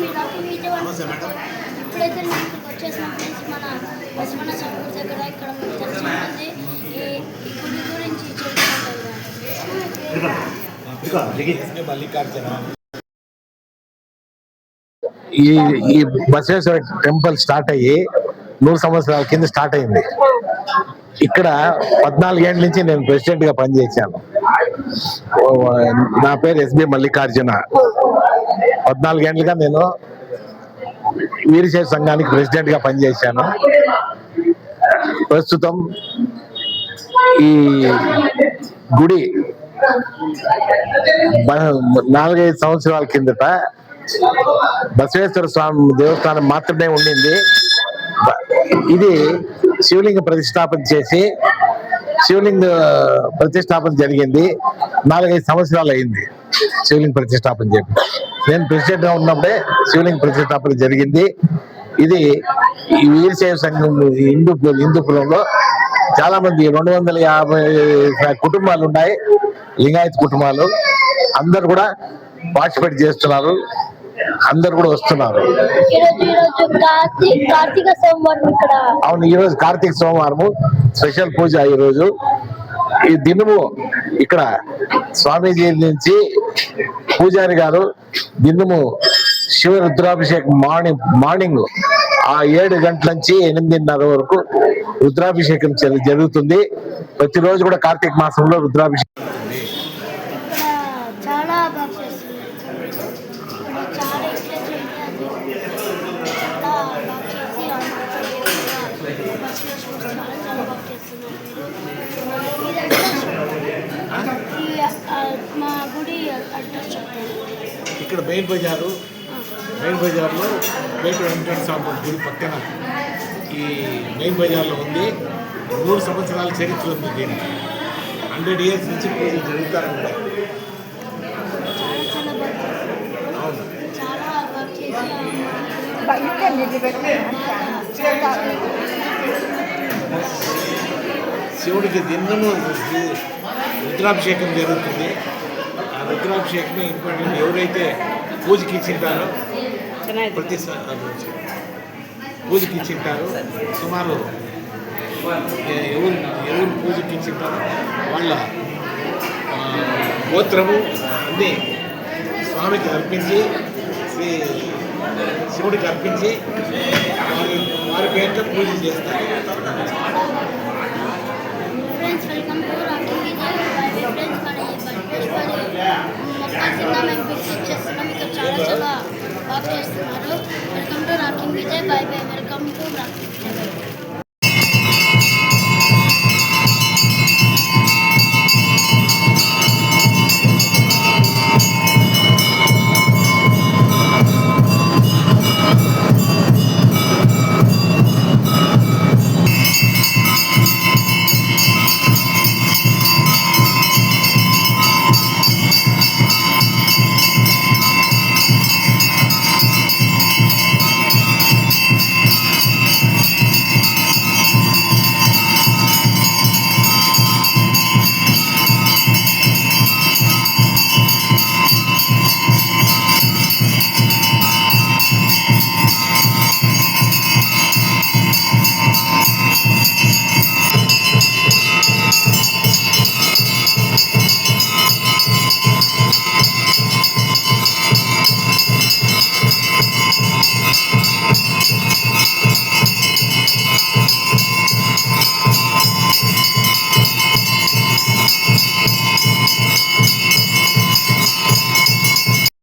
మీ రాకి విజయవాడ ఇప్పుడైతే నేను ఇక్కడికి వచ్చేసిన ఫ్రెండ్స్ మన బసవన సపూర్ దగ్గర ఇక్కడ మీకు తెలిసి ఉంటుంది ఈ గుడి గురించి చెప్పుకుంటారు ఈ ఈ బసవేశ్వర టెంపుల్ స్టార్ట్ అయ్యి నూరు సంవత్సరాల కింద స్టార్ట్ అయింది. ఇక్కడ పద్నాలుగేళ్ళ నుంచి నేను ప్రెసిడెంట్గా పనిచేశాను. నా పేరు ఎస్బి మల్లికార్జున. పద్నాలుగు గంటలుగా నేను వీరశైవ సంఘానికి ప్రెసిడెంట్గా పనిచేశాను. ప్రస్తుతం ఈ గుడి నాలుగైదు సంవత్సరాల కిందట బసవేశ్వర స్వామి దేవస్థానం మాత్రమే ఉండింది. ఇది శివలింగ ప్రతిష్టాపన చేసి శివలింగ ప్రతిష్టాపన జరిగింది. నాలుగైదు సంవత్సరాలు అయింది శివలింగ ప్రతిష్టాపన చెప్పి నేను ప్రెసిడెంట్గా ఉన్నప్పుడే శివలింగ ప్రతిష్టాపన జరిగింది. ఇది ఈ వీరశైవ సంఘం హిందూ హిందూపురంలో చాలా మంది రెండు వందల యాభై కుటుంబాలు ఉన్నాయి. లింగాయత్ కుటుంబాలు. అందరు కూడా పార్టిసిపేట్ చేస్తున్నారు. అందరు కూడా వస్తున్నారు. ఈరోజు ఈరోజు కార్తీక సోమవారం ఇక్కడ. అవును ఈ రోజు కార్తీక సోమవారము. స్పెషల్ పూజ ఈ రోజు ఈ దినము ఇక్కడ స్వామీజీ నుంచి పూజారి గారు దినము శివ రుద్రాభిషేకం మార్నింగ్ మార్నింగ్ ఆ ఏడు గంటల నుంచి ఎనిమిదిన్నర వరకు రుద్రాభిషేకం జరుగుతుంది. ప్రతిరోజు కూడా కార్తీక మాసంలో రుద్రాభిషేకం. చాలా బాగా చేస్తున్నారు ఇక్కడ చాలా ఇంట్రెస్ట్ ఉంది అది చాలా బాగా చేసి అందరూ బస్సులో చాలా చాలా బాగా చేస్తున్నారు మీరు ఇదంతా ఈ, ఆ, మా గుడి అడ్రస్ చెప్తాను ఇక్కడ మెయిన్ బజారు మెయిన్ బజార్లో పేట వెంకట స్వామి గుడి పక్కన ఈ మెయిన్ బజార్లో ఉంది. నూరు సంవత్సరాల చరిత్ర ఉంది దీనికి. హండ్రెడ్ ఇయర్స్ నుంచి పూజలు జరుగుతారు కూడా చాలా చాలా బాగా చేస్తున్నారు. అవును. చాలా బాగా చేసి ఆ, శివుడికి దినము రుద్రాభిషేకం జరుగుతుంది. ఆ రుద్రాభిషేకం ఇంపార్టెంట్ ఎవరైతే పూజకి ఇచ్చింటారో ప్రతి పూజకి ఇచ్చింటారు సుమారు ఎవరు ఎవరు పూజకి ఇచ్చింటారో వాళ్ళ గోత్రము అన్నీ స్వామికి అర్పించి శ్రీ శివుడికి అర్పించి వారి వారి పేరుతో పూజ చేస్తారు friends welcome to rocking Vijay bye bye friends మన ఈ బల్పేశ్వరి మొత్తం కింద మేము విజిట్ చేస్తున్నాం ఇక్కడ చాలా చాలా బాగా చేస్తున్నారు బై బై వెల్కమ్ టు